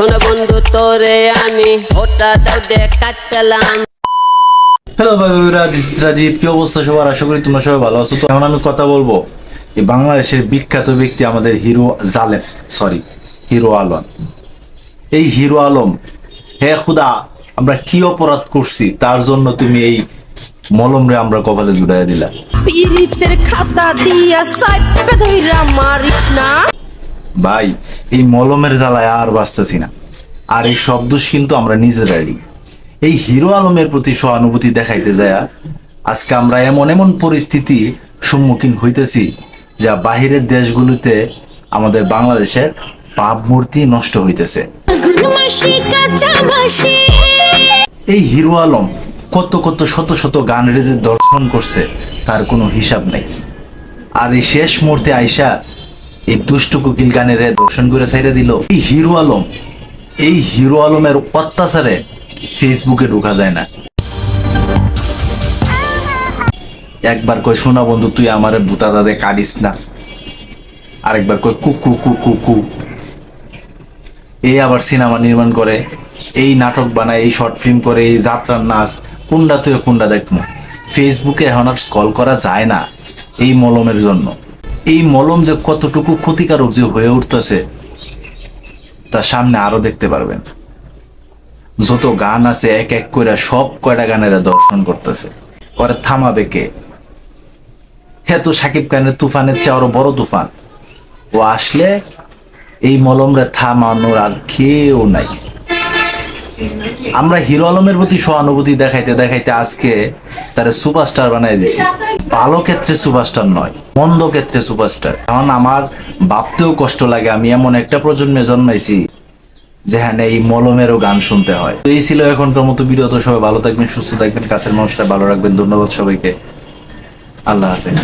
শোনো বন্ধু তোরে আমি ওটা কাটলাম। হ্যালো ভাইরা দিস রাজীব কি অবস্থা সবার? আশা করি তোমরা সবাই ভালো আছো। তো এখন আমি কথা বলব এই বাংলাদেশের বিখ্যাত ব্যক্তি আমাদের হিরো জালেম সরি হিরো আলম। এই হিরো আলম হে খুদা আমরা কি অপরাধ করছি? তার জন্য তুমি এই মলম রে আমরা কপালে জুড়াই দিলা। পিরিতের খাতা দিয়া সাইপে ধইরা মারিস না। ভাই, এই মলমের জ্বালায় আর বাঁচতেছি না। আর এই শব্দ কিন্তু আমরা নিজেরাই এই হিরো আলমের প্রতি সহানুভূতি দেখাইতে যায় আজকে আমরা এমন এমন পরিস্থিতি সম্মুখীন হইতেছি যা বাহিরের দেশগুলোতে আমাদের বাংলাদেশের ভাবমূর্তি নষ্ট হইতেছে। এই হিরো আলম কত কত শত শত গান রেজে দর্শন করছে, তার কোনো হিসাব নেই। আর এই শেষ মুহূর্তে আইসা এই দুষ্ট কোকিল গানের দর্শন করে ছাইরে দিল। এই হিরো আলম, এই হিরো আলমের অত্যাচারে ফেসবুকে ঢোকা যায় না। একবার কই শোনা বন্ধু, তুই আমার বুতা দাদে কাটিস না। আরেকবার কই কুকু কুকু কু এই আবার সিনেমা নির্মাণ করে, এই নাটক বানায়, এই শর্ট ফিল্ম করে, এই যাত্রার নাচ, কুন্ডা তুই কুন্ডা দেখব ফেসবুকে এখন আর স্কল করা যায় না এই মলমের জন্য। এই মলম যে কতটুকু ক্ষতিকারক যে হয়ে উঠতেছে, তা সামনে আরও দেখতে পারবেন। যত গান আছে, এক এক করে সব কয়টা গানের দর্শন করতেছে। পরে থামাবে কে? হ্যাঁ তো সাকিব খানের তুফানের চেয়ে আরও বড় তুফান। ও আসলে এই মলমরে থামানোর আর কেউ নাই। আমরা হিরো আলমের প্রতি সহানুভূতি দেখাইতে দেখাইতে আজকে তারা সুপারস্টার বানাই দিছি। ভালো ক্ষেত্রে সুপারস্টার নয়, মন্দ ক্ষেত্রে সুপারস্টার। এখন আমার ভাবতেও কষ্ট লাগে, আমি এমন একটা প্রজন্মে জন্মাইছি যেখানে এই মলমেরও গান শুনতে হয়। তো এই ছিল এখনকার মতো ভিডিও তো সবাই ভালো থাকবেন, সুস্থ থাকবেন, কাছের মানুষরা ভালো রাখবেন। ধন্যবাদ সবাইকে। আল্লাহ হাফেজ।